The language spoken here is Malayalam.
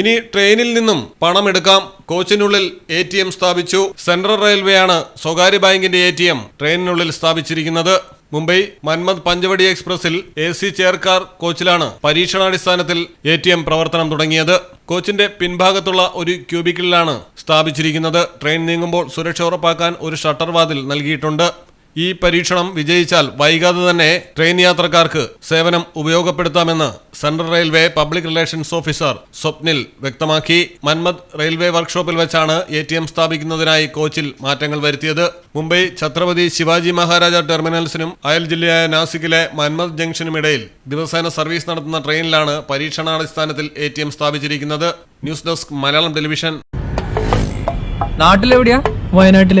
ഇനി ട്രെയിനിൽ നിന്നും പണമെടുക്കാം. കോച്ചിനുള്ളിൽ എ ടി എം സ്ഥാപിച്ചു. സെൻട്രൽ റെയിൽവേയാണ് സ്വകാര്യ ബാങ്കിന്റെ എ ടി എം ട്രെയിനിനുള്ളിൽ സ്ഥാപിച്ചിരിക്കുന്നത്. മുംബൈ മന്മത് പഞ്ചവടി എക്സ്പ്രസിൽ എ സി ചെയർകാർ കോച്ചിലാണ് പരീക്ഷണാടിസ്ഥാനത്തിൽ എ ടി എം പ്രവർത്തനം തുടങ്ങിയത്. കോച്ചിന്റെ പിൻഭാഗത്തുള്ള ഒരു ക്യൂബിക്കിളിലാണ് സ്ഥാപിച്ചിരിക്കുന്നത്. ട്രെയിൻ നീങ്ങുമ്പോൾ സുരക്ഷ ഉറപ്പാക്കാൻ ഒരു ഷട്ടർ വാതിൽ നൽകിയിട്ടുണ്ട്. ഈ പരീക്ഷണം വിജയിച്ചാൽ വൈകാതെ തന്നെ ട്രെയിൻ യാത്രക്കാർക്ക് സേവനം ഉപയോഗപ്പെടുത്താമെന്ന് central railway public relations officer Swapnil വ്യക്തമാക്കി. മന്മത് റെയിൽവേ വർക്ക്ഷോപ്പിൽ വെച്ചാണ് എ ടി എം സ്ഥാപിക്കുന്നതിനായി കോച്ചിൽ മാറ്റങ്ങൾ വരുത്തിയത്. മുംബൈ ഛത്രപതി ശിവാജി മഹാരാജ ടെർമിനൽസിനും അയൽ ജില്ലയായ നാസിക്കിലെ മന്മത് ജംഗ്ഷനുമിടയിൽ ദിവസേന സർവീസ് നടത്തുന്ന ട്രെയിനിലാണ് പരീക്ഷണാടിസ്ഥാനത്തിൽ എ ടി എം സ്ഥാപിച്ചിരിക്കുന്നത്. News desk Malayalam television. നാട്ടിലെവിടെയാ? വയനാട്ടിൽ.